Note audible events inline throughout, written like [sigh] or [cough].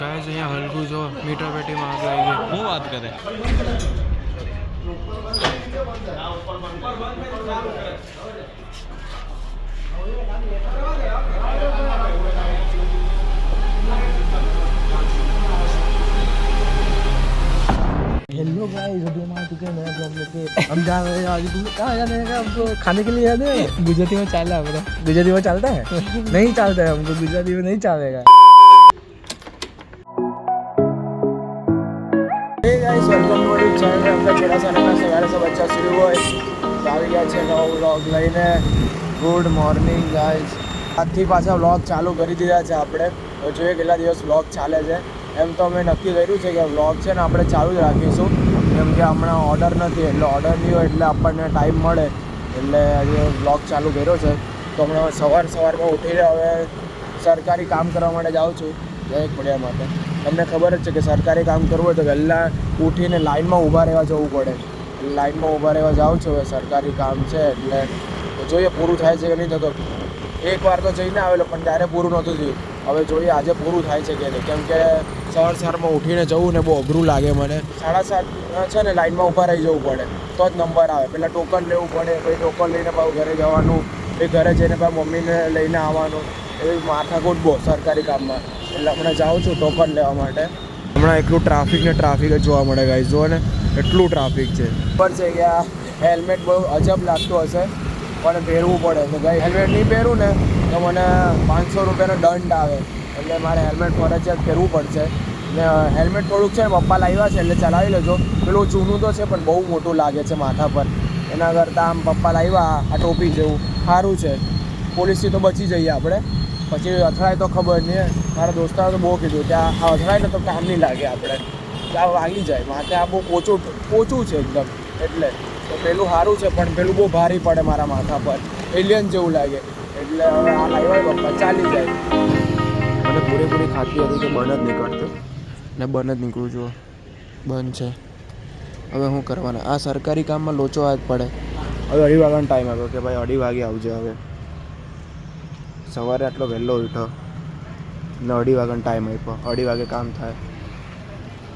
ગાય અહીંયા હલકું જો મીટર પેટીમાં આગ લાગી ગઈ. હું વાત કરે? हेलो गाइस अभी हम आ चुके हैं नया ब्लॉग लेके हम जा रहे हैं आगे तुम कहाँ जाने का हमको खाने के लिए जाने हैं ગુજરાતીમાં ચાલે આપણે गुजराती में चलता है नहीं चलता है हमको गुजराती में नहीं चलेगा हे गाइस વેલકમ ટુ મારી ચેનલ આપણે થોડા સારા સવારે સે બચ્ચા શરૂ હોય તો આવી ગયા છે નવો વ્લોગ લઈને ગુડ મોર્નિંગ ગાઈસ આજથી પાછા વ્લોગ ચાલુ કરી દીધા છે આપણે તો જોઈએ કેટલા દિવસ વ્લોગ ચાલે છે એમ તો અમે નક્કી કર્યું છે કે વ્લોગ છે ને આપણે ચાલુ જ રાખીશું. કેમ કે હમણાં ઓર્ડર નથી, એટલે ઓર્ડર નહીં હોય એટલે આપણને ટાઈમ મળે. એટલે આજે વ્લોગ ચાલુ કર્યો છે. તો હમણાં સવાર સવારમાં ઉઠીને હવે સરકારી કામ કરવા માટે જાઉં છું. દરેક પડ્યા માટે તમને ખબર જ છે કે સરકારી કામ કરવું હોય તો વહેલા ઉઠીને લાઇનમાં ઊભા રહેવા જવું પડે. લાઇનમાં ઊભા રહેવા જાઉં છું હવે. સરકારી કામ છે એટલે જોઈએ પૂરું થાય છે કે નહીં થતો એક વાર તો જઈને આવેલો, પણ ત્યારે પૂરું નહોતું થયું. હવે જોઈએ આજે પૂરું થાય છે કે નહીં. કેમ કે સવાર સવારમાં ઉઠીને જવું ને બહુ અઘરું લાગે મને. સાડા સાત છે ને લાઇનમાં ઊભા રહી જવું પડે. તો જ નંબર આવે. પહેલાં ટોકન લેવું પડે, પછી ટોકન લઈને પાછું ઘરે જવાનું, પછી ઘરે જઈને પાછું મમ્મીને લઈને આવવાનું. એવી માથાકૂટ બહુ સરકારી કામમાં. એટલે હમણાં જાઉં છું ટોકન લેવા માટે. હમણાં એટલું ટ્રાફિક ને ટ્રાફિક જ જોવા મળે ગાઈસ જુઓ ને, એટલું ટ્રાફિક છે. ખબર છે કે આ હેલ્મેટ બહુ અજબ લાગતું હશે, પણ પહેરવું પડે. તો ગાઈ હેલ્મેટ નહીં પહેરું ને, તો મને પાંચસો રૂપિયાનો દંડ આવે. એટલે મારે હેલ્મેટ ફરજિયાત પહેરવું પડશે. ને હેલ્મેટ થોડુંક છે, પપ્પા લાવ્યા છે, એટલે ચલાવી લેજો. પેલું જૂનું તો છે, પણ બહુ મોટું લાગે છે માથા પર. એના કરતાં આમ પપ્પા લાવ્યા, આ ટોપી જેવું. સારું છે. પોલીસથી તો બચી જઈએ આપણે. પછી અથડાય તો ખબર નહીં. મારા દોસ્તારો તો બહુ કીધું કે આ આ અથડાય ને તો કામ નહીં લાગે આપણે. આ વાગી જાય. માથે આ બહુ ઓછું ઓછું છે એકદમ. એટલે તો પેલું સારું છે, પણ પેલું બહુ ભારી પડે મારા માથા પર. એલિયન જેવું લાગે. એટલે હવે આ લાવ્યો પપ્પા. ચાલી જાય. મને પૂરેપૂરી ખાતરી હતી કે બન જ નીકળતું ને બન જ નીકળું જુઓ. બંધ છે. હવે શું કરવાના? આ સરકારી કામમાં લોચો હાથ પડે. હવે અઢી વાગ્યાનો ટાઈમ આવ્યો કે ભાઈ અઢી વાગે આવજે હવે. સવારે આટલો વહેલો ઉઠો. ને અઢી વાગ્યાનો ટાઈમ આપ્યો. અઢી વાગે કામ થાય.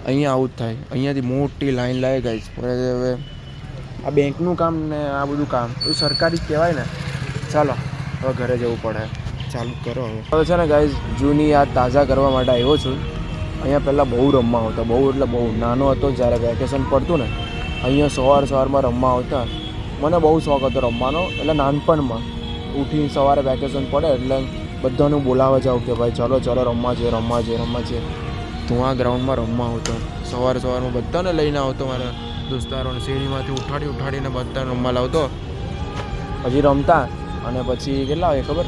અહીંયા આવું જ થાય. અહીંયાથી મોટી લાઈન લાગે ગઈ છે હવે. આ બેંકનું કામ ને આ બધું કામ. એ સરકારી જ કહેવાય ને. ચાલો હવે ઘરે જવું પડે. ચાલુ કરો હવે. છે ને ગાઈઝ જૂની યાદ તાજા કરવા માટે આવ્યો છું. અહીંયા પહેલાં બહુ રમવા આવતા, બહુ એટલે બહુ નાનો હતો જ્યારે વેકેશન પડતું ને, અહીંયા સવાર સવારમાં રમવા આવતા. મને બહુ શોખ હતો રમવાનો, એટલે નાનપણમાં ઉઠી સવારે વેકેશન પડે એટલે બધાને બોલાવવા જાઉં કે ભાઈ ચલો ચલો રમવા જઈએ રમવા જઈએ રમવા જઈએ. હું આ ગ્રાઉન્ડમાં રમવા આવતો. સવાર સવારમાં બધાને લઈને આવતો, મારા દોસ્તારોને શેરીમાંથી ઉઠાડી, ઉઠાડીને બધાને રમવા લાવતો. પછી રમતા અને પછી કેટલા વાગે ખબર?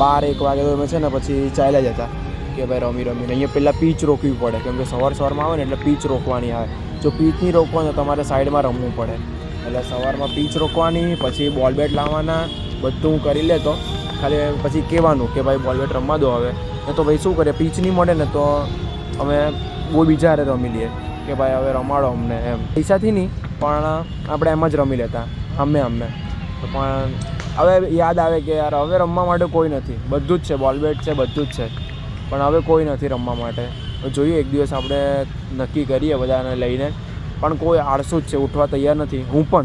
બાર એક વાગે તો અમે છે ને પછી ચાલ્યા જતા કે ભાઈ રમી રમીને. અહીંયા પહેલાં પીચ રોકવી પડે, કેમ કે સવાર સવારમાં આવે ને એટલે પીચ રોકવાની આવે. જો પીચ નહીં રોકવાની તો તમારે સાઈડમાં રમવું પડે. એટલે સવારમાં પીચ રોકવાની, પછી બોલ બેટ લાવવાના, બધું હું કરી લેતો. ખાલી પછી કહેવાનું કે ભાઈ બોલ બેટ રમવા દો હવે. ને તો ભાઈ શું કરીએ, પીચ નહીં મળે ને તો અમે બહુ બીજા રમી લઈએ કે ભાઈ હવે રમાડો અમને એમ. પૈસાથી નહીં, પણ આપણે એમ જ રમી લેતા. અમે અમે. તો પણ હવે યાદ આવે કે યાર, હવે રમવા માટે કોઈ નથી. બધું જ છે બોલ બેટ છે, બધું જ છે. પણ હવે કોઈ નથી રમવા માટે. તો જોઈએ, એક દિવસ આપણે નક્કી કરીએ બધાને લઈને. પણ કોઈ આળસુ જ છે, ઉઠવા તૈયાર નથી. હું પણ.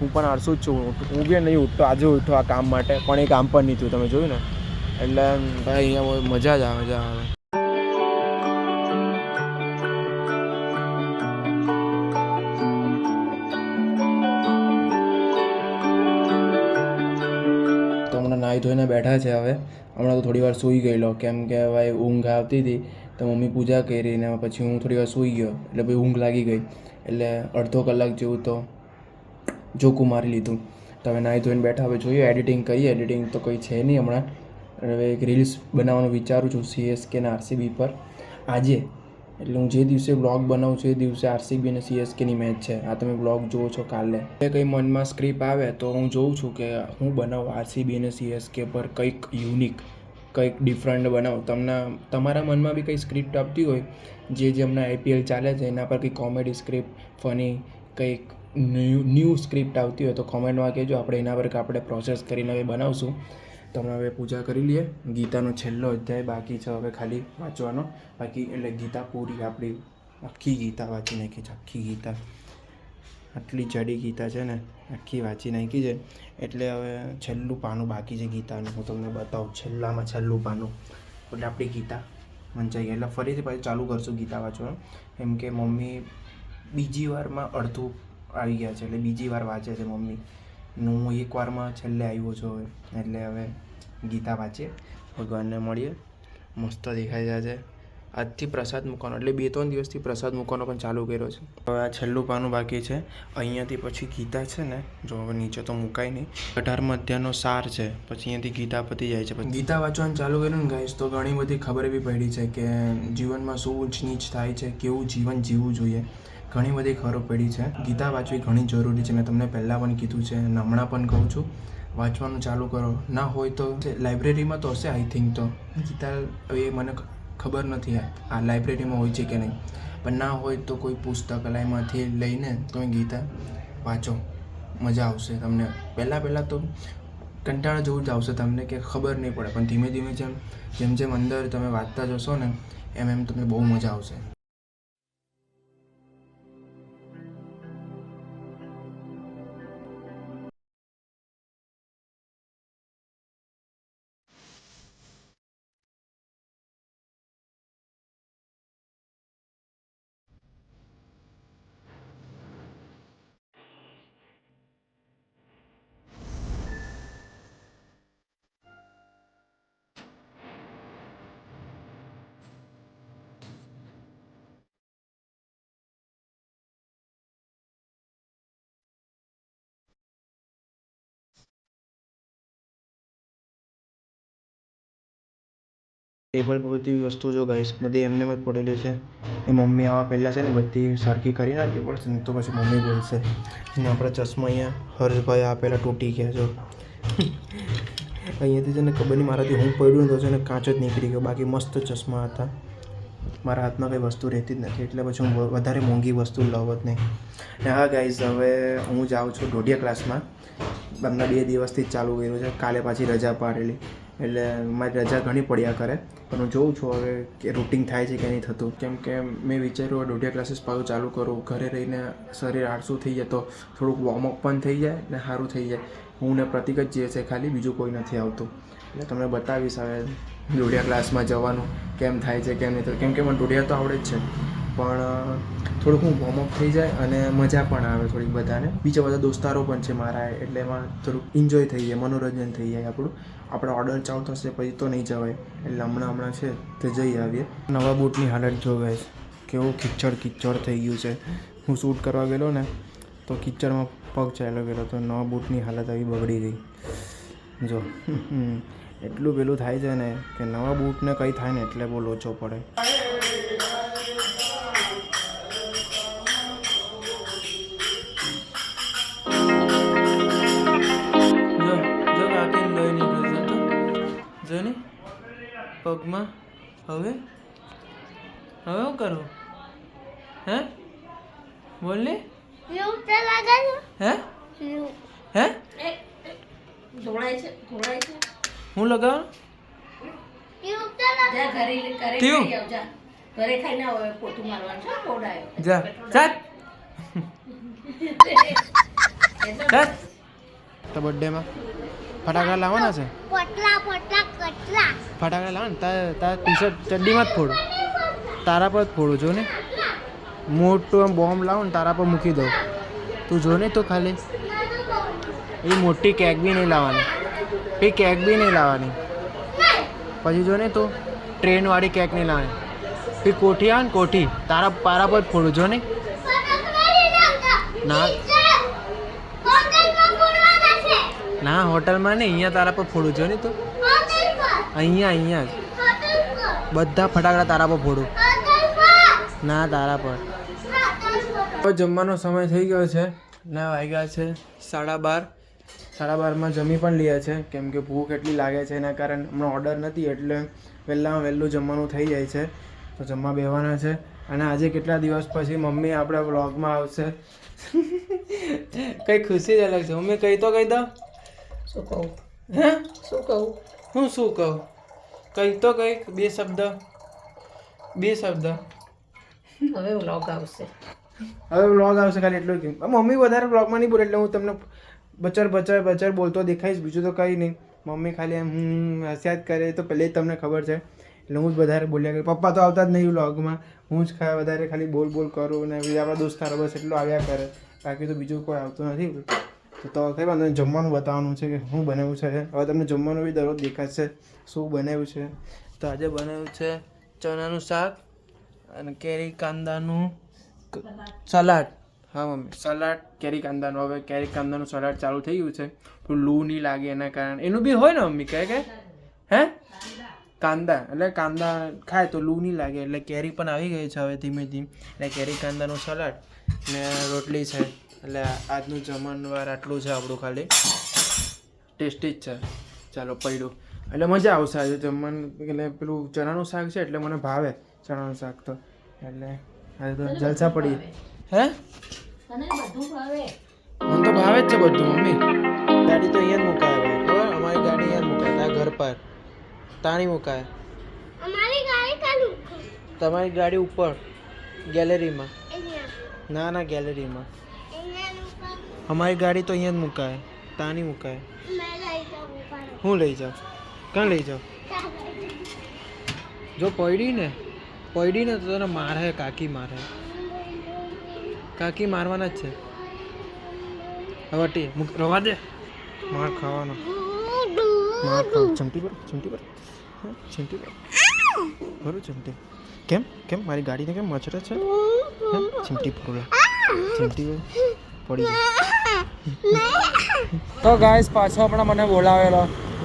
હું પણ આળસુ જ છું. હું બી નહીં ઉઠતો, આજે ઉઠો આ કામ માટે. પણ એ કામ પણ નહીં થયું. તમે જોયું ને? એટલે, ભાઈ, અહીંયા મજા જ આવે, મજા આવે. હમણાં બેઠા છે હવે. હમણાં તો થોડી વાર સૂઈ ગયેલો. કેમ કે ભાઈ ઊંઘ આવતી હતી, તો મમ્મી પૂજા કરી ને પછી હું થોડી વાર સૂઈ ગયો. એટલે ભાઈ ઊંઘ લાગી ગઈ. એટલે અડધો કલાક જેવું તો જોકું મારી લીધું. તો હવે નાહી ધોઈને બેઠા. હવે જોઈએ, એડિટિંગ કરીએ. એડિટિંગ તો કંઈ છે નહીં હમણાં. હવે એક રીલ્સ બનાવવાનું વિચારું છું સીએસકે અને આરસીબી પર. આજે એટલે હું જે દિવસે બ્લોગ બનાવું છું એ દિવસે આરસીબી અને સીએસકેની મેચ છે. આ તમે બ્લોગ જુઓ છો કાલે. એ કંઈ મનમાં સ્ક્રિપ્ટ આવે તો હું જોઉં છું કે હું બનાવું આરસીબી અને સીએસકે પર કંઈક યુનિક કંઈક ડિફરન્ટ બનાવું. તમને, તમારા મનમાં બી કંઈ સ્ક્રિપ્ટ આપતી હોય, જે જે હમણાં આઈપીએલ ચાલે છે, એના પર કંઈ કોમેડી સ્ક્રિપ્ટ ફની કંઈક ન્યૂ ન્યૂ સ્ક્રિપ્ટ આવતી હોય તો કોમેન્ટમાં કહેજો. આપણે એના પર આપણે પ્રોસેસ કરીને હવે તમે હવે પૂજા કરી લઈએ ગીતાનો છેલ્લો અધ્યાય બાકી છે હવે ખાલી વાંચવાનો. બાકી એટલે ગીતા પૂરી આપણી આખી ગીતા વાંચી નાખી છે, આખી ગીતા. આટલી જડી ગીતા છે ને, આખી વાંચી નાખી છે. એટલે હવે છેલ્લું પાનું બાકી છે ગીતાનું. હું તમને બતાવું છેલ્લામાં છેલ્લું પાનું. એટલે આપણી ગીતા વંચાઈ ગઈ. એટલે ફરીથી પાછું ચાલુ કરશું ગીતા વાંચવાનું. એમ કે મમ્મી બીજી વારમાં અડધું આવી ગયા છે. એટલે બીજી વાર વાંચે છે મમ્મી. હું એક વારમાં છેલ્લે આવ્યો છું એટલે હવે ગીતા વાંચીએ. ભગવાનને મળીએ. મસ્ત દેખાઈ જાય છે. આજથી પ્રસાદ મૂકવાનો. એટલે બે ત્રણ દિવસથી પ્રસાદ મૂકવાનો પણ ચાલુ કર્યો છે. હવે આ છેલ્લું પાનું બાકી છે. અહીંયાથી પછી ગીતા છે ને, જો હવે નીચે તો મુકાય નહીં. અઢારમાં અધ્યાયનો સાર છે. પછી અહીંયાથી ગીતા પતી જાય છે. ગીતા વાંચવાનું ચાલુ કર્યું ને ગાઈશ તો ઘણી બધી ખબર બી પડી છે કે જીવનમાં શું ઊંચ નીચ થાય છે, કેવું જીવન જીવવું જોઈએ. ઘણી બધી ખરો પડી છે. ગીતા વાંચવી ઘણી જરૂરી છે. મેં તમને પહેલાં પણ કીધું છે અને હમણાં પણ કહું છું. વાંચવાનું ચાલુ કરો. ના હોય તો લાઇબ્રેરીમાં તો હશે આઈ થિંક તો. ગીતા એ મને ખબર નથી આ- લાઇબ્રેરીમાં હોય છે કે નહીં. પણ ના હોય તો કોઈ પુસ્તકાલયમાંથી લઈને તમે ગીતા વાંચો. મજા આવશે તમને. પહેલાં પહેલાં તો કંટાળા જેવું જ આવશે તમને કે ખબર નહીં પડે. પણ ધીમે ધીમે જેમ જેમ જેમ અંદર તમે વાંચતા જશો ને, એમ એમ તમને બહુ મજા આવશે. ટેબલ પર બધી વસ્તુ જો ગાઈસ બધી એમને જ પડેલી છે. એ મમ્મી આવા પહેલાં છે ને બધી સરખી કરી નાખવી પડશે ને તો પછી મમ્મી બોલશે. અને આપણા ચશ્મા અહીંયા હર્ષભાઈ આપેલા તૂટી ગયા જો. અહીંયાથી છે ને ખબર નહીં મારાથી હું પડ્યું તો છે ને કાચ જ નીકળી ગયો. બાકી મસ્ત ચશ્મા હતા. મારા હાથમાં કંઈ વસ્તુ રહેતી જ નથી. એટલે પછી હું વધારે મોંઘી વસ્તુ લઉં જ નહીં. ને હા ગાઈઝ હવે હું જાઉં છું ઢોઢિયા ક્લાસમાં હમણાં બે દિવસથી જ ચાલુ કર્યું છે. કાલે પાછી રજા પાડેલી. એટલે મારી રજા ઘણી પડ્યા કરે. પણ હું જોઉં છું હવે કે રૂટિન થાય છે કે નહીં થતું. કેમ કે મેં વિચાર્યું દોઢિયા ક્લાસીસ પાછું ચાલુ કરું. ઘરે રહીને શરીર આળસું થઈ જાય તો થોડુંક વોર્મઅપ પણ થઈ જાય ને સારું થઈ જાય. હું ને પ્રતિક જ જઈએ છે ખાલી બીજું કોઈ નથી આવતું. એટલે તમને બતાવીશ હવે દોઢિયા ક્લાસમાં જવાનું કેમ થાય છે, કેમ નહીં કેમ કે મને દોઢિયા તો આવડે જ છે. પણ થોડુંક હું વોર્મઅપ થઈ જાય અને મજા પણ આવે થોડીક બધાને. બીજા બધા દોસ્તારો પણ છે મારા, એટલે એમાં થોડુંક એન્જોય થઈ જાય, મનોરંજન થઈ જાય આપણું. આપણે ઓર્ડર ચાલુ થશે પછી તો નહીં જવાય. એટલે હમણાં હમણાં છે તે જઈ આવીએ. નવા બૂટની હાલત જોવે છે. કેવું કિચડ કિચડ થઈ ગયું છે. હું શૂટ કરવા ગયેલો ને, તો કિચડમાં પગ ચાલ્યો ગયેલો, તો નવા બૂટની હાલત આવી બગડી ગઈ. જો એટલું પેલું થાય છે ને કે નવા બૂટને કંઈ થાય ને એટલે બહુ લોચો પડે. પગમાં? હવે? હવે શું કરો? હે? બોલ ને હે? હે? ધોળાય છે ધોળાય છે. હું લગાવ? ઘરે ખાઈને પોતું મારવાનું છે ખવડાયો જા ચાલ. ચાલ. [laughs] તો બર્થડેમાં ફટાકડા લાવવાના છે? પટલા પટલા કટલા. ફટાકડા લાવવાના? તાર તાર ટી શર્ટ ચડ્ડીમાં જ ફોડું. તારા પર જ ફોડું જો ને. મોટું આમ બોમ્બ લાવું ને તારા પર મૂકી દઉં. તું જો ને તો ખાલી. એ મોટી કેક બી નહીં લાવવાની. એ કેક બી નહીં લાવવાની. પછી જો ને તો ટ્રેનવાળી કેક નહીં લાવવાની. એ કોઠી આવે ને કોઠી તારા પારા પર જ ફોડું જો ને. ના હોટલમાં બોલવાના છે ના હોટલમાં નહીં અહીંયા તારા પર ફોડું જો ને તું? અહીંયા અહીંયા જ. બધા ફટાકડા તારા પર ફોડું. ના તારા પર. જમવાનો સમય થઈ ગયો છે. ને વાગ્યા છે સાડા બાર. સાડા બારમાં જમી પણ લીયા છે. કેમ કે ભૂખ એટલી લાગે છે એના કારણે હમણાં ઓર્ડર નથી એટલે વહેલામાં વહેલું જમવાનું થઈ જાય છે. તો જમવા બેવાના છે. અને આજે કેટલા દિવસ પછી મમ્મી આપણા વ્લોગમાં આવશે. [laughs] કંઈ ખુશી જ અલગ છે. મમ્મી કહી તો કહી દો. શું કહું? હે? શું કહું? હું શું કહું? કંઈક તો કંઈક બે શબ્દ. બે શબ્દ. હવે વ્લોગ આવશે. હવે વ્લોગ આવશે ખાલી એટલું જ મમ્મી વધારે વ્લોગમાં નહીં બોલે એટલે હું તમને બચર બચર બચર બોલતો દેખાઈશ. બીજું તો કંઈ નહીં. મમ્મી ખાલી એમ હું હસ્યા જ કરે. તો પહેલે જ તમને ખબર છે. એટલે હું જ વધારે બોલ્યા કરું. પપ્પા તો આવતા જ નહીં વ્લોગમાં હું જ વધારે ખાલી બોલ બોલ કરું ને બીજા આપણા દોસ્તારો બસ એટલું આવ્યા કરે. બાકી તો બીજું કોઈ આવતું નથી. તો તો કઈ વાંધો નહીં જમવાનું બતાવવાનું છે કે શું બનાવ્યું છે. હવે તમને જમવાનું બી દરરોજ દેખાશે શું બનાવ્યું છે. તો આજે બનાવ્યું છે ચણાનું શાક અને કેરી કાંદાનું સલાડ. હા મમ્મી. સલાડ કેરી કાંદાનું. હવે કેરી કાંદાનું સલાડ ચાલુ થઈ ગયું છે. તો લૂ નહીં લાગે એના કારણે. એનું બી હોય ને મમ્મી કહે કે? હે? કાંદા. એટલે કાંદા ખાય તો લૂ નહીં લાગે. એટલે કેરી પણ આવી ગઈ છે હવે ધીમે ધીમે. એટલે કેરી કાંદાનું સલાડ ને રોટલી છે. એટલે આજનું જમણવાર આટલું છે આપણું ખાલી. ટેસ્ટી જ છે. ચાલો પડ્યું. એટલે મજા આવશે આજે જમવાનું. એટલે પેલું ચણાનું શાક છે એટલે મને ભાવે ચણાનું શાક તો. એટલે આજે તો જલસા પડી. હે? મને તો ભાવે જ છે બધું મમ્મી. ગાડી તો અહીંયા જ મુકાય ખબર? અમારી ગાડી અહીંયા જ મુકાય. ત્યાં ઘર પર. તાણી મુકાય. અમારી ગાડી કાલું તમારી ગાડી ઉપર. ગેલેરીમાં. ના ના ગેલેરીમાં. અમારી ગાડી તો અહીંયા જ મુકાય તાણી મુકાય મેં લઈ જાઉં ઉપર હું લઈ જાઉં ક્યાં લઈ જાઉં જો પડી ને પડી ને તો તને મારે કાકી મારે કાકી મારવાના જ છે હવે મૂક રવા દે માર ખાવાનો માર ખાવ ચમટી પર ચમટી પર હા, ચમટી પર બરું ચમટી કેમ કેમ મારી ગાડીને કેમ મચરે છે? ચમટી પર ચમટી પર પડી જાય. તો ગાઈસ પાછો આપણે મને બોલાવેલો.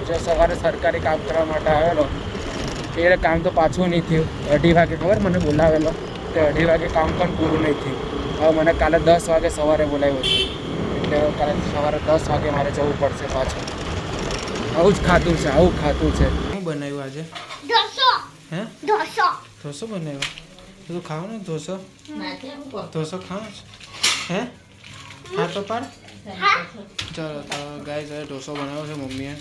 જે સવારે સરકારી કામ કરવા માટે આવેલો. એ કામ તો પાછું નહીં થયું. અઢી વાગે ખબર? મને બોલાવેલો. તે અઢી વાગે કામ પણ પૂરું નહીં થયું. હવે મને કાલે દસ વાગે સવારે બોલાવ્યો છે. એટલે કાલે સવારે દસ વાગે મારે જવું પડશે પાછું. આવું જ ખાતું છે આવું ખાતું છે. શું બનાવ્યું આજે? ઢોસો. હે? ઢોસો. ઢોસો બનાવ્યો? તો ખાવ ને ઢોસો? ઢોસો ખાવ હે? હા તો પાડ ચાલો તો ગાય હવે ઢોસો બનાવ્યો છે મમ્મીએ.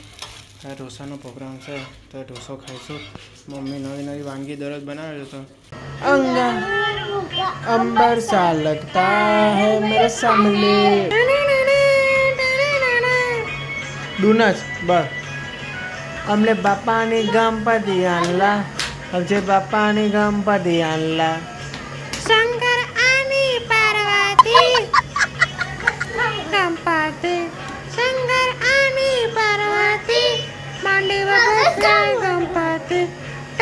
આ ઢોસાનો પ્રોગ્રામ છે તો ઢોસો ખાઈશું. મમ્મી નવી નવી વાનગી દરરોજ બનાવે છે તો. અંગા અંબર સા લગતા હે મેરે સામને ડુનસ બસ. અમને બાપાની ગણપતિ આનલા બાપાને બાપાની પર ધ્યાન શંકર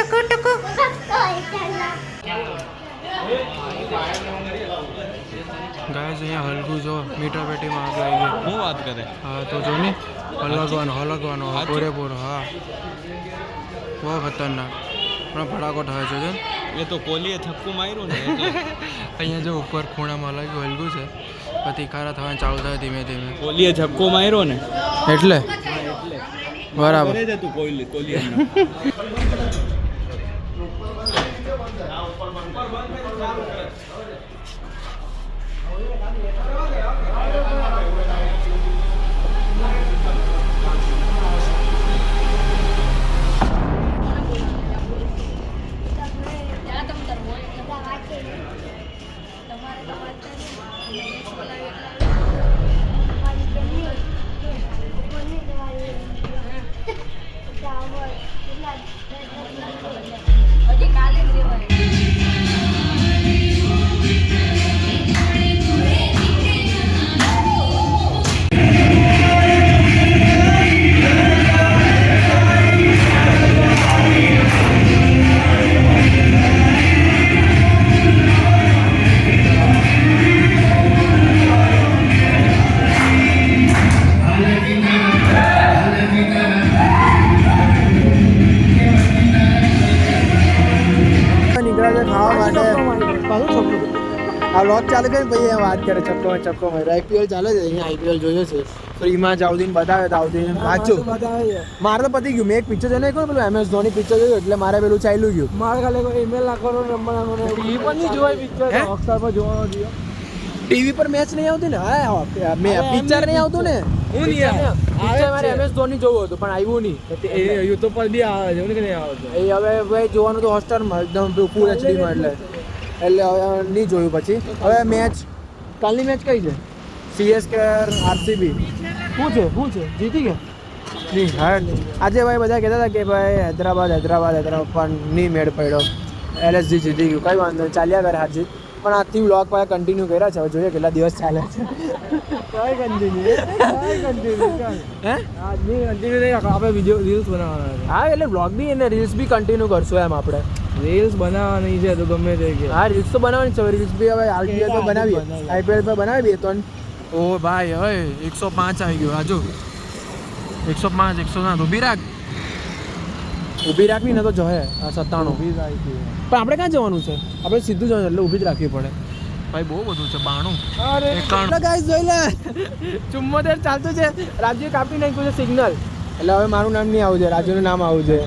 ટકુ ટકો. ગાય અહીંયા હલકું જો મીઠા પેટીમાં આગ લાગી. ગઈ હું વાત કરે? હા તો જો ને હલગવાનો હલગવાનો હા પૂરેપૂરો હા. બહુ ખતરનાક. પણ ફટાકો થાય છે એ તો કોલીએ થપકું માર્યું ને [laughs] અહીંયા જો ઉપર ખૂણામાં લાગ્યું હલગું છે. પછી ખારા થવાનું ચાલુ થાય ધીમે ધીમે. કોલીએ ધક્કો માર્યો ને? એટલે? બરાબર. તું તું કોલી Gracias. આ લોક ચાલુ કરીને પછી એ વાત કરે ચક્કો ચક્કો મારે આઈપીએલ ચાલે છે અહીંયા આઈપીએલ જોયો છે. ફ્રીમાં જાવદીન બતાવે તો આવદીન વાંચું મારે તો પતી ગયું મેં એક પિક્ચર જોઈને પેલું એમએસ ધોની પિક્ચર જોયું એટલે મારે પેલું ચાલ્યું ગયું. મારે ખાલી કોઈ ઈમેલ નાખવાનો નંબર નાખવાનો એ પણ નહીં જોવાય પિક્ચર? હોટસ્ટાર પર જોવાનો જોઈએ ટીવી પર મેચ નહીં આવતી ને? હા મે પિક્ચર નહીં આવતું ને? હું નહીં આવે. મારે એમએસ ધોની જોવું હતું પણ આવ્યું નહીં. એ યુટ્યુબ પર બી આવે છે કે નહીં આવતું. એ હવે ભાઈ જોવાનું તો હોસ્ટારમાં એકદમ ફૂલ એચડીમાં એટલે. એટલે હવે નહીં જોયું પછી. હવે મેચ કાલની મેચ કઈ છે? સીએસકે આરસીબી શું છે? શું છે? જીતી ગયા? નહીં હા આજે ભાઈ બધા કહેતા હતા કે ભાઈ હૈદરાબાદ હૈદરાબાદ હૈદરાબાદ પણ નહીં મેળ પડ્યો. એલએસજી જીતી ગયું. કઈ વાંધો ચાલ્યા કરે હાજી પણ આજથી વ્લોગ પાસે કન્ટિન્યુ કર્યા છે. હવે જોઈએ કેટલા દિવસ ચાલે છે. આપણે વીડિયો રીલ્સ બનાવવાના હા એટલે વ્લોગ બી અને રીલ્સ બી કન્ટિન્યુ કરશું એમ આપણે. રીલ્સ બનાવવાની છે તો ગમે તે કે. હા રીલ્સ તો બનાવવાની છે. રીલ્સ બી હવે આઈપીએલ પર બનાવીએ. આઈપીએલ પર બનાવી તો ઓ ભાઈ હવે એકસો પાંચ આવી ગયો. રાજુ એકસો પાંચ એકસો સાત. ઊભી રાખ. ઊભી રાખવી ને તો જોહે. આ સત્તાણું. પણ આપણે ક્યાં જવાનું છે? આપણે સીધું જવાનું એટલે ઊભી જ રાખવી પડે. ભાઈ બહુ બધું છે બાણું. અરે ગાઈસ જોઈ લે. ચુમ્મોતેર ચાલતું છે. રાજ્ય કાપી નાખ્યું છે સિગ્નલ એટલે હવે મારું નામ નહીં આવું છે રાજુનું નામ આવું છે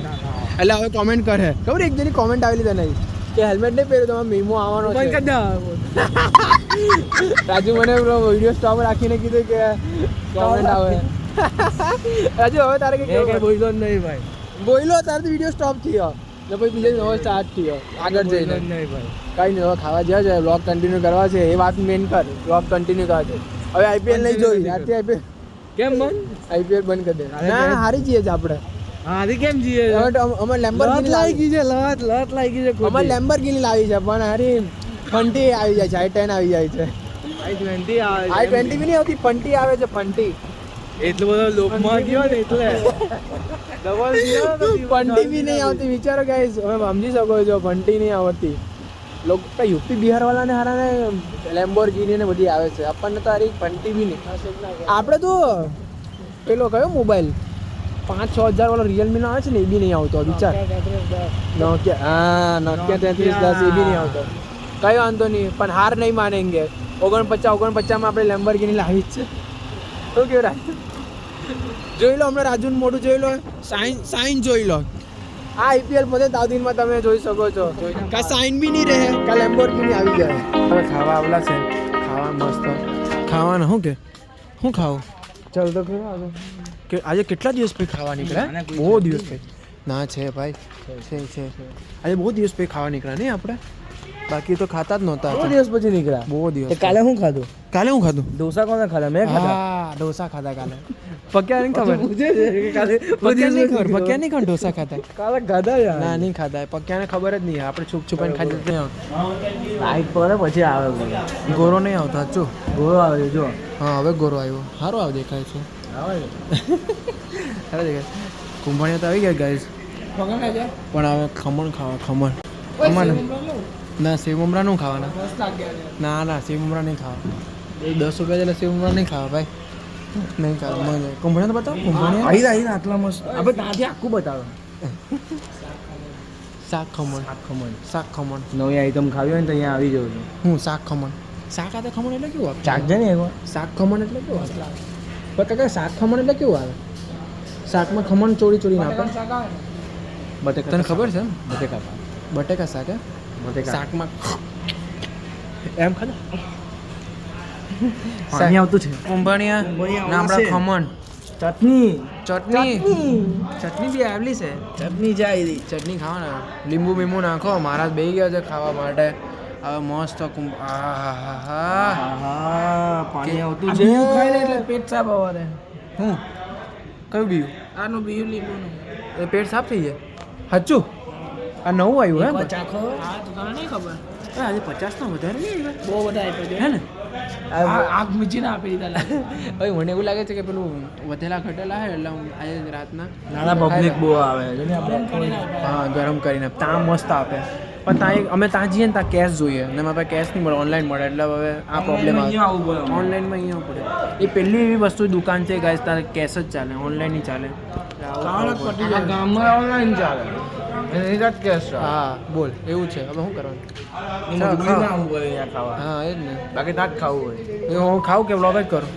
એટલે હવે કોમેન્ટ કરે ખબર એક જણી કોમેન્ટ આવેલી તને કે હેલ્મેટ નહીં પહેર્યું તમારે મીમો આવવાનો છે. [laughs] રાજુ મને વીડિયો સ્ટોપ રાખીને કીધું કે કોમેન્ટ આવે. રાજુ હવે તારે કે બોલતો નહીં ભાઈ. બોલ્યો તારે વીડિયો સ્ટોપ થયો. ને પછી બીજો નવો સ્ટાર્ટ થયો. આગળ જઈને. નહીં ભાઈ. કઈ નહીં હવે ખાવા જ્યાં છે બ્લોગ કન્ટિન્યુ કરવા છે એ વાત મેન કર. બ્લોગ કન્ટિન્યુ કરવા છે. હવે આઈપીએલ નહીં જોઈ. આજથી આઈપીએલ કેમ મન આઈપીએલ બંધ કરી દે. ના હારી જઈએ છે આપણે. હારી કેમ જીએ? અમે લેમ્બરગિની લાવી. છે લત લત લાગી છે અમે લેમ્બરગિની લાવી છે પણ હારી ફંટી આવી જાય છે આઈ ટેન આવી જાય છે. આઈ ટ્વેન્ટી આવે આઈ ટ્વેન્ટી બી નહીં આવતી ફંટી આવે છે ફંટી એટલો બધો લોકમાં ગયો ને એટલે. ડબલ ફંટી બી નહીં આવતી વિચારો ગાઈસ તમે સમજી શકો છો ફંટી નહીં આવતી. લોકો યુપી બિહાર વાળાને હારાને લેમ્બોર્ગિની ને બધી આવે છે. આપણને તો હારી ફંટી બી નહીં. આપણે તો પેલો કયો મોબાઈલ પાંચ છ હજાર વાળો રિયલમી આવે છે ને એ બી નહીં આવતો વિચાર. નોકિયા હા નોકિયા તેત્રીસ દસ એ બી નહીં આવતો. કઈ વાંધો નહીં પણ હાર નહીં માનેંગે. ઓગણપચાસ ઓગણપચાસમાં આપણે લેમ્બરગીની લાવી જ છે. શું કેવું રાજ? જોઈ લો હમણાં રાજુનું મોઢું જોઈ લો સાઇન સાઇન જોઈ લો. આ આઈપીએલ પતે દાદીનમાં તમે જોઈ શકો છો. કા સાઇન બી નહીં રહે કા લેમ્બોર્ગિની આવી જાય હવે ખાવા આવલા છે. ખાવા મસ્ત. ખાવાના શું કે? શું ખાવું? ચાલ તો ખરો. કે આજે કેટલા દિવસ પછી ખાવા નીકળ્યા બહુ દિવસ પછી. ના છે ભાઈ. છે છે. આજે બહુ દિવસ પછી ખાવા નીકળ્યા નહીં આપણે? બાકી તો ખાતા જ નહોતા બહુ દિવસ પછી નીકળ્યા? બહુ દિવસ કાલે શું ખાધું? કાલે હું ખાધું? ઢોસા કોને ખાધા? મેં ખાધા. હા ઢોસા ખાધા કાલે. [laughs] પક્યા નહીં ખબર કાલે પક્યા નહીં ખબર પક્યા નહીં ખાણ ઢોસા ખાધા? કાલે ખાધા યાર. ના નહીં ખાધા. પક્યાને ખબર જ નહીં. આપણે છુપ છુપાઈને ખાધી જતા લાઈટ પડે પછી આવે ગોરો નહીં આવતો સાચું ગોરો આવે જો. હા હવે ગોરો આવ્યો. સારો આવ દેખાય છે. આવે છે. [laughs] સારો તો આવી ગયા ગાઈસ પણ હવે ખમણ ખાવા ખમણ. ખમણ. ના સેવ મમરા નું ખાવાના. ના ના સેવ મમરા નહીં ખાવા. દસ રૂપિયા જેટલા સેવ મમરા નહીં ખાવા ભાઈ. નહીં ખાવા મને કુંભાણીયા તો બતાવો કુંભાણીયા. આઈ આઈ આટલા મસ્ત. આપણે ત્યાંથી આખું બતાવો. શાક ખમણ. શાક ખમણ. શાક ખમણ. નવી આઈટમ ખાવી હોય ને તો અહીંયા આવી જવું છું હું શાક ખમણ. શાક આતે ખમણ એટલે કેવું શાક છે ને શાક ખમણ એટલે કેવું આવે પણ કાકા શાક ખમણ એટલે કેવું આવે? શાકમાં ખમણ ચોરી ચોરી નાખે બટેકા તને ખબર છે બટેકા બટેકા શાક હે? બટેકા. શાકમાં એમ ખાધા? પાણી આવતું છે. કુંભાણીયા નામડા ખમણ. ચટણી. ચટણી. ચટણી. બી આવેલી છે. ચટણી જાય રી ચટણી ખાવાના. લીંબુ બીંબુ નાખો મહારાજ બે ગયા છે ખાવા માટે. હવે મસ્ત પાણી આવતું છે. બીયું ખાઈ લે એટલે પેટ સાફ આવે હું? કયું બીયું? આનું બીયું લીંબુનું. એ પેટ સાફ થઈ જાય? સાચું? આ નવું આવ્યું હે ચાખો હા તો તને નહીં ખબર? આજે પચાસ ના વધારે નહીં બહુ બધા આપ્યો હે ને? આગ મીચીને આપી દીધા હવે [laughs] મને એવું લાગે છે કે પેલું વધેલા ઘટેલા હે એટલે હું આજે રાતના નાના પબ્લિક બહુ આવે છે ને આપણે? હા ગરમ કરીને. તામ મસ્ત આપે. પણ ત્યાં અમે ત્યાં જઈએ ને ત્યાં કેશ જોઈએ. અને મારા પાસે કેશ નહીં મળે ઓનલાઈન મળે. એટલે હવે આ પ્રોબ્લેમ આવે. ઓનલાઈનમાં અહીંયા પડે. એ પહેલી એવી વસ્તુ દુકાન છે ગાઈસ તારે કેશ જ ચાલે. ઓનલાઈન નહીં ચાલે. ગામમાં ઓનલાઈન ચાલે. જાત હા બોલ. એવું છે. હવે શું કરવાનું? ખાવા. હા એ જ ને. બાકી ત્યાં જ ખાવું હોય. હું ખાઉં કે વ્લોગ જ કરું?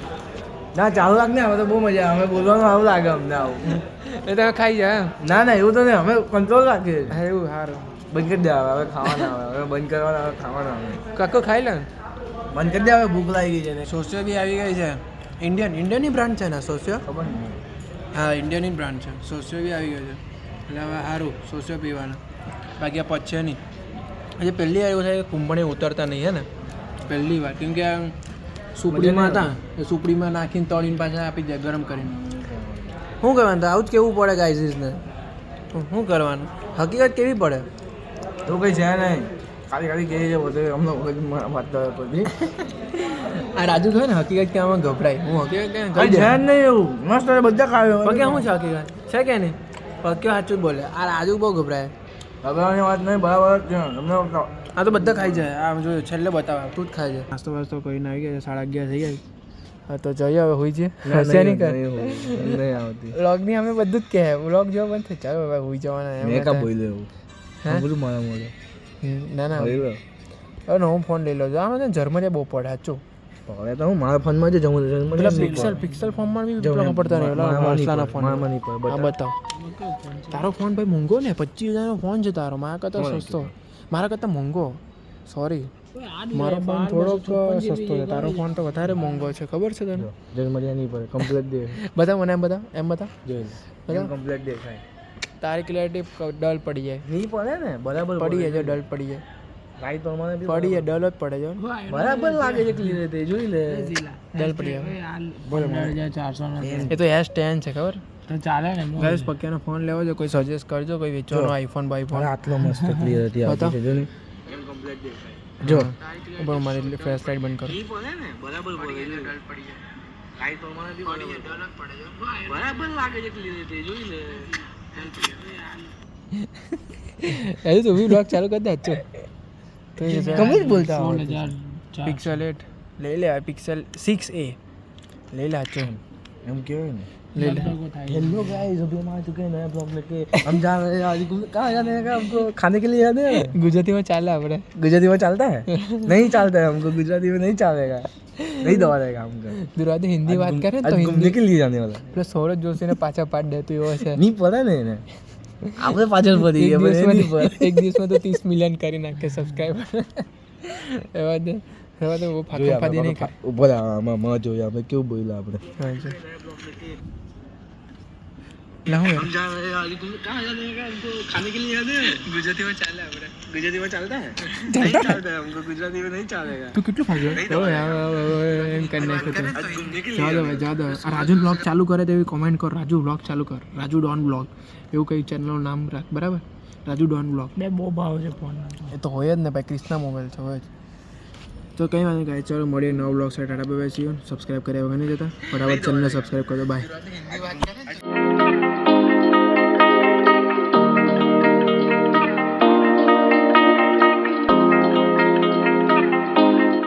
ના ચાલુ રાખ ને. હવે તો બહુ મજા આવે. બોલવાનું આવું લાગે અમને આવું. [laughs] એ તમે ખાઈ જાય? ના ના એવું તો નહીં. અમે કંટ્રોલ રાખીએ. એવું સારું. બંધ કરી દે હવે હવે ખાવાના આવે હવે બંધ કરવાના હવે ખાવાના આવે. કાકો ખાઈ લે બંધ કરી દે હવે ભૂખ લાગી ગઈ છે ને સોસિયો બી આવી ગઈ છે. ઇન્ડિયન ઇન્ડિયનની બ્રાન્ડ છે ને સોસિયો? ખબર નહીં. હા ઇન્ડિયનની બ્રાન્ડ છે. સોસિયો બી આવી ગયો છે. એટલે હવે સારું સોસ્યો પીવાનું. બાકી આ પચશે નહીં. આજે પહેલી વાર એવું થાય કે કુંભણી ઉતરતા નહીં હે ને? પહેલી વાર. કેમ કે સુપડીમાં હતા. એ સુપડીમાં નાખીને તળીને પાછા આપી દે ગરમ કરીને. શું કરવાનું? તો આવું જ કેવું પડે ગાઈઝીસને શું કરવાનું? હકીકત કેવી પડે? એવું કઈ છે નહીં. ખાલી ખાલી કહે છે બધું. અમને વખત વાત તો બધી આ રાજુ થયો ને હકીકત કે આમાં ગભરાય. હું હકીકત કઈ છે જ નહીં એવું. મસ્ત બધા ખાવે પગે શું છે હકીકત? છે કે નહીં? પગ્યો સાચું બોલે. આ રાજુ બહુ ગભરાય. ગભરાવાની વાત નહીં બરાબર જ છે. તમને આ તો બધા ખાઈ જાય. આમ જો છેલ્લે બતાવે. તું જ ખાઈ જાય નાસ્તો વાસ્તો કરીને આવી ગયા સાડા અગિયાર થઈ ગયા હા તો જઈએ હવે હોઈ છે હસ્યા નહીં કર નહીં આવતી. વ્લોગની અમે બધું જ કહે. વ્લોગ જો બંધ થાય. ચાલો હવે હોઈ જવાના મેં કા બોલ્યો એવું? બધું મારા મોઢે ના ના. હવે નવો ફોન લઈ લો આમાં આ મને ઝરમરિયા બહુ પડે સાચું? હવે તો હું મારા ફોનમાં જ જમું છું પિક્સલ પિક્સલ ફોનમાં બી જમવા પડતા નહીં ઓલા હર્ષલાના નહીં પડે હા બતાવ. તારો ફોન ભાઈ મોંઘો ને? પચીસ હજારનો ફોન છે તારો મારા કરતાં સસ્તો. મારા કરતાં મોંઘો. સોરી મારો ફોન થોડોક સસ્તો છે. તારો ફોન તો વધારે મોંઘો છે ખબર છે તને? જન્મરિયા નહીં પડે કમ્પ્લેટ દે બધા મને એમ બધા એમ બધા જોઈ બધા કમ્પ્લેટ દેખાય. તારી ક્લેરિટી ડલ પડી જાય. નહીં પડે ને? બરાબર પડી જાય જો ડલ પડી જાય. લાઈટ તો મને બી પડી જાય ડલ જ પડે જો બરાબર લાગે છે ક્લિયર તે જોઈ લે. ડલ પડી જાય. ચારસો એ તો એસ ટેન છે ખબર? તો ચાલે ને ગાઈસ પક્યાનો ફોન લેવો છે કોઈ સજેસ્ટ કરજો કોઈ વેચવાનો આઈફોન બાઈફોન આટલો મસ્ત. [laughs] આવતી જો. ને જો ઉપર મારી ફ્લેશ લાઇટ બંધ પડે ને? બરાબર પડે લાઈટ બી કરી अरे तो भी ब्लॉग चालू कर दे अच्छो तो ये कम ही बोलता हूँ पिक्सल एट ले ले पिक्सल सिक्स ए ले ले अच्छो हम क्यों हेलो गाइस अभी हम आ चुके हैं नए ब्लॉग लेके हम जा रहे हैं आज घूमने कहाँ जाने का हमको खाने के लिए जाने हैं ગુજરાતીમાં ચાલે આપણે गुजराती में चलता है नहीं चलता है हमको गुजराती में नहीं चलेगा नहीं दौड़ेगा हमको ગુજરાતી હિન્દી વાત કરે ને તો आज घूमने હિન્દી के लिए जाने वाला પેલો સૌરભ જોશીને પાછા પાડ દેતું એવો છે नहीं पता नहीं ने આપણે પાછળ પડી એક ગયા મને નહીં દિવસમાં પડી. એક દિવસમાં તો ત્રીસ મિલિયન કરી નાખે સબસ્ક્રાઈબર એવા દે એવા તો બહુ જોઈએ ફાકા ફાદી આપણે નહીં ખાય ઉભો રહો, આમાં માં જોઈએ આપણે કેવું બોલ્યા આપણે હા, જો. ના હું हम जा रहे हैं आज घूमने कहाँ जाने का हमको खाने के लिए जाने हैं ગુજરાતીમાં ચાલે આપણે गुजराती में चलता है नहीं चलता है हमको गुजराती में नहीं चलेगा તું કેટલું ખાઈ ઓય આવે, આવે, આવે, એમ કરી નાખ્યું તે. आज घूमने के જવા દો ભાઈ જવા દો આ રાજુ બ્લોગ ચાલુ કરે તેવી કોમેન્ટ કર રાજુ બ્લોગ ચાલુ કર રાજુ ડોન બ્લોગ એવું કંઈ ચેનલનું નામ રાખ બરાબર રાજુ ડોન બ્લોગ બે બહુ ભાવ છે ફોન એ તો હોય જ ને ભાઈ ક્રિષ્ના મોબાઈલ છે હોય જ તો કંઈ વાંધો ગાય ચાલો મળીએ નવો blog side tata bye subscribe કર્યા વગર નહીં જતા. ફટાફટ ચેનલને સબસ્ક્રાઈબ કરો બાય